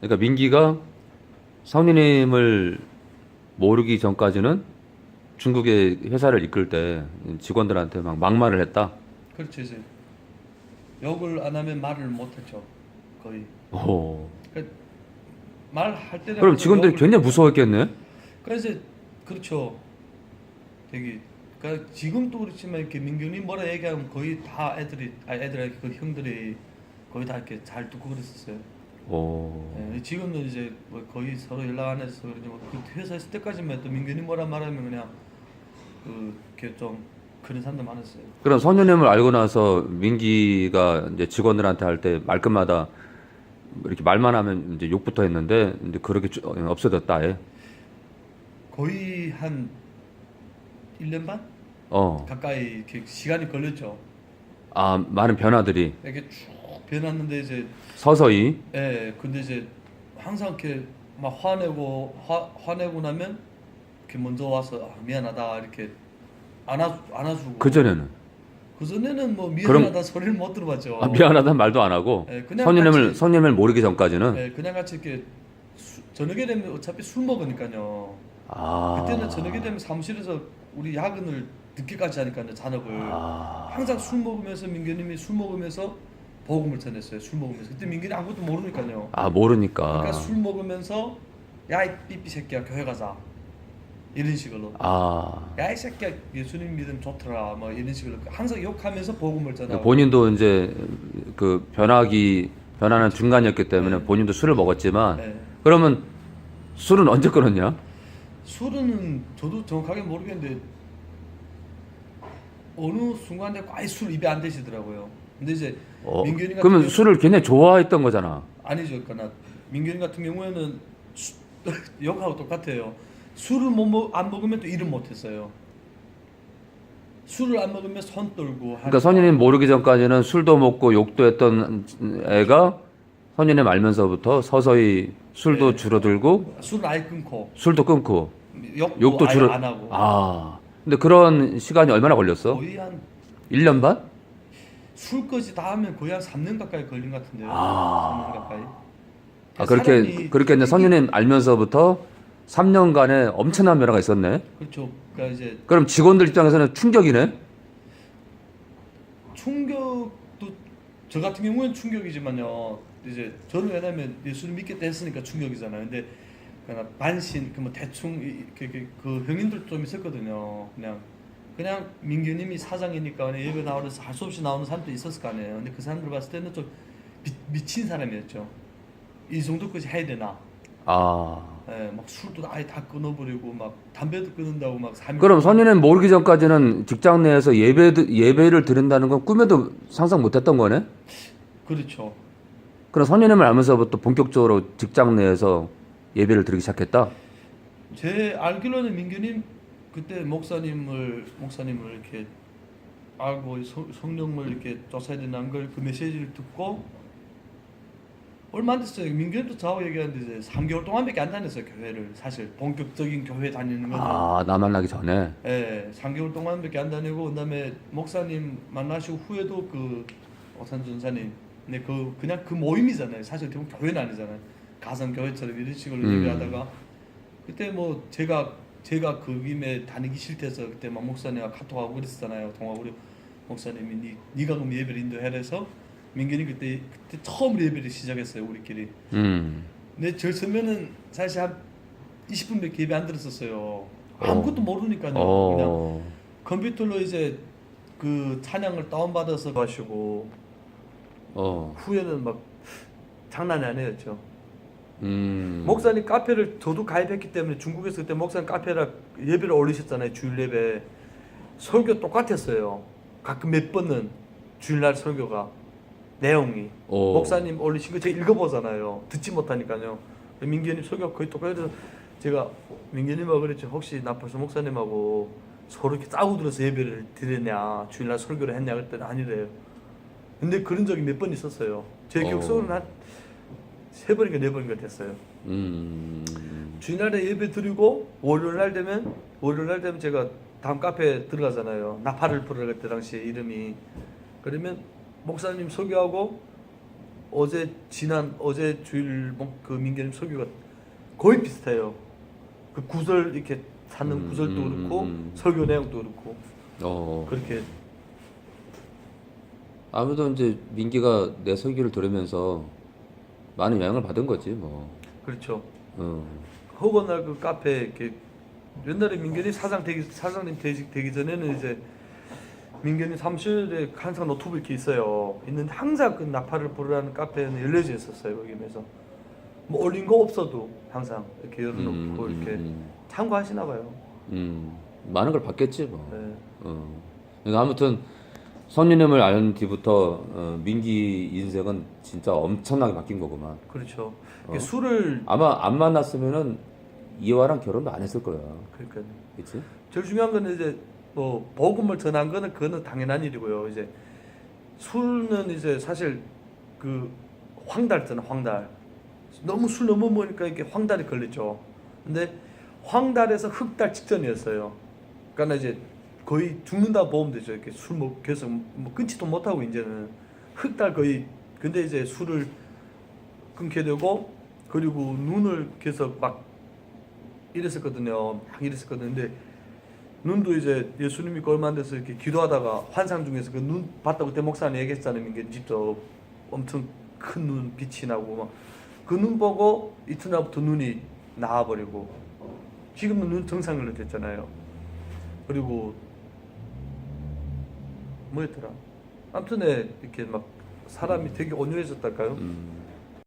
그러니까 민기가 성리님을 모르기 전까지는 중국의 회사를 이끌 때 직원들한테 막 막말을 했다. 그렇죠 이제 욕을 안 하면 말을 못 했죠 거의 오. 말할 때는 그럼 직원들이 굉장히 무서워했겠네. 그래서 그렇죠 되게 그러니까 지금도 그렇지만 이렇게 민균이 뭐라 얘기하면 거의 다 애들이 아 애들 그 형들이 거의 다 이렇게 잘 듣고 그랬었어요. 오. 예, 지금은 이제 뭐 거의 서로 연락 안 해서 그러지 뭐그 회사 있을 때까지만 해도 민균이 뭐라 말하면 그냥 그 이렇게 좀 그런 사람들 많았어요. 그럼 선녀님을 알고 나서 민기가 이제 직원들한테 할 때 말끝마다 이렇게 말만 하면 이제 욕부터 했는데 이제 그렇게 쭉 없어졌다. 아예. 거의 한 1년 반 어. 가까이 이렇게 시간이 걸렸죠. 아 많은 변화들이 이렇게 쭉 변했는데 이제 서서히? 예, 근데 이제 항상 이렇게 막 화내고 화, 화내고 나면 이렇게 먼저 와서 아, 미안하다 이렇게 안아 안아주고. 그 전에는? 그 전에는 뭐 미안하다 소리를 못 들어봤죠. 아, 미안하다는 말도 안 하고? 예, 그냥 선녀님을 같이- 선녀님을 모르기 전까지는? 예, 그냥 같이 이렇게 수, 저녁에 되면 어차피 술 먹으니까요. 아. 그때는 저녁에 되면 사무실에서 우리 야근을 늦게까지 하니까요 잔업을. 아. 항상 술 먹으면서 민규님이 술 먹으면서 보험을 전했어요. 술 먹으면서 그때 민규이 아무것도 모르니까요. 아 모르니까 그러니까 술 먹으면서 야 이 삐삐 새끼야 교회 가자 이런 식으로 아 야 이 새끼야 예수님 믿음 좋더라 뭐 이런 식으로 항상 욕하면서 복음을 전하고 본인도 이제 그 변하기 변하는 중간이었기 때문에 네. 본인도 술을 먹었지만 네. 그러면 술은 언제 끊었냐? 술은 저도 정확하게 모르겠는데 어느 순간에 아예 술 입에 안 대시더라고요. 근데 이제 어, 민균이 같은 그러면 경우- 술을 굉장히 좋아했던 거잖아. 아니죠. 그러니까 민균 같은 경우에는 수, 욕하고 똑같아요. 술을 못 먹, 안 먹으면 또 일을 못 했어요. 술을 안 먹으면 손 떨고 그러니까 선녀님 모르기 전까지는 술도 먹고 욕도 했던 애가 선녀님 알면서부터 서서히 술도 네. 줄어들고 술을 아예 끊고 술도 끊고 욕도, 욕도 아예 줄어 안 하고 아 근데 그런 시간이 얼마나 걸렸어? 거의 한 1년 반? 술까지 다 하면 거의 한 3년 가까이 걸린 것 같은데요. 아. 3년 가까이. 아 그렇게 사람이 그렇게 이제 선녀님 알면서부터 3년간의 엄청난 변화가 있었네. 그렇죠. 그러니까 이제 그럼 직원들 입장에서는 충격이네. 충격도 저 같은 경우는 충격이지만요. 이제 저는 왜냐면 예수를 믿겠다 했으니까 충격이잖아요. 근데 그냥 반신 그뭐 대충 이- 그, 그, 그 형님들 좀 있었거든요. 그냥 그냥 민규님이 사장이니까 예배 나오면서 할 수 없이 나오는 사람도 있었을 거 아니에요. 근데 그 사람들 봤을 때는 좀 미, 미친 사람이었죠. 이 정도까지 해야 되나? 아 예, 막 술도 아예 다 끊어버리고 막 담배도 끊는다고 막 삼. 그럼 선녀님 모르기 전까지는 직장 내에서 예배 예배를 드린다는 건 꿈에도 상상 못했던 거네. 그렇죠. 그럼 선녀님을 알면서부터 본격적으로 직장 내에서 예배를 드리기 시작했다. 제 알기로는 민규님 그때 목사님을 목사님을 이렇게 알고 성- 성령을 이렇게 쫓아야 된다는 걸 그 메시지를 듣고 얼마 안 됐어요. 민규님도 저하고 얘기하는데 이제 3개월 동안밖에 안 다녔어요 교회를 사실 본격적인 교회 다니는 거는 아나 만나기 전에. 예, 3개월 동안밖에 안 다니고 그다음에 목사님 만나시고 후에도 그 오산 전사님 근데 그 그냥 그 모임이잖아요. 사실 대부분 교회는 아니잖아요. 가상 교회처럼 이런 식으로 음. 얘기하다가 그때 뭐 제가 제가 그 김에 다니기 싫대서 그때 막 목사님과 카톡하고 그랬었잖아요. 통화하고 그래 목사님이 니, 니가 그럼 예배를 인도해서 민균이 그때 그때 처음 예배를 시작했어요 우리끼리. 음. 근데 저 서면은 사실 한 20분밖에 예배 안 들었었어요. 아무것도 모르니까요. 그냥 어. 컴퓨터로 이제 그 찬양을 다운받아서 하시고 어. 후에는 막 장난이 아니었죠. 음. 목사님 카페를 저도 가입했기 때문에 중국에서 그때 목사님 카페라 예배를 올리셨잖아요. 주일 예배. 설교 똑같았어요. 가끔 몇 번은 주일날 설교가 내용이 어. 목사님 올리신 거 제가 읽어보잖아요. 듣지 못하니까요. 민규님 설교 거의 똑같아서 제가 민규님하고 그랬죠. 혹시 나 벌써 목사님하고 서로 이렇게 짜고 들어서 예배를 드렸냐 주일날 설교를 했냐 그랬더니 아니래요. 근데 그런 적이 몇 번 있었어요. 제 어. 기억 속으로는 한 세 번인가 네 번인가 됐어요. 음. 주일날에 예배 드리고 월요일 날 되면 월요일 날 되면 제가 다음 카페에 들어가잖아요. 나팔을 불어 그때 당시에 이름이 그러면 목사님 소개하고 어제 지난 어제 주일 뭐그 민계님 설교가 거의 비슷해요. 그 구절 이렇게 찾는 음, 구절도 음, 그렇고 음, 음. 설교 내용도 그렇고 어. 그렇게 아무래도 이제 민기가 내 설교를 들으면서 많은 영향을 받은 거지 뭐. 그렇죠. 어. 허건날 그 카페 이렇게 옛날에 민견이 사장 되기 사장님 되기, 되기 전에는 이제 민견이 사무실에 항상 노트북 이렇게 있어요. 있는데 항상 그 나팔을 부르라는 카페는 열려져 있었어요 거기면서 뭐 올린 거 없어도 항상 이렇게 열어놓고 음, 이렇게 음, 참고하시나 봐요. 음. 많은 걸 받겠지 뭐. 네. 어. 그러니까 아무튼 선유님을 알 뒤부터 어, 민기 인생은 진짜 엄청나게 바뀐 거구만. 그렇죠. 어? 술을 아마 안 만났으면은 이화랑 결혼도 안 했을 거야. 그러니까 그렇지? 제일 중요한 거는 이제 뭐 복음을 전한 거는 그거는 당연한 일이고요. 이제 술은 이제 사실 그 황달잖아 황달. 너무 술 너무 먹으니까 이게 황달이 걸렸죠. 근데 황달에서 흑달 직전이었어요. 그러니까 이제 거의 죽는다 보면 되죠. 이렇게 술 먹 계속 뭐 끊지도 못하고 이제는 흑달 거의 근데 이제 술을 끊게 되고 그리고 눈을 계속 막 이랬었거든요. 막 이랬었거든요. 근데 눈도 이제 예수님이 그 얼마 안 돼서 이렇게 기도하다가 환상 중에서 그 눈 봤다고 그때 목사님 얘기했잖아요. 이게 직접 엄청 큰 눈 빛이 나고 막 그 눈 보고 이튿날부터 눈이 나와버리고 지금은 눈 정상으로 됐잖아요. 그리고 뭐였더라? 아무튼 에 이렇게 막 사람이 되게 온유해졌달까요? 음.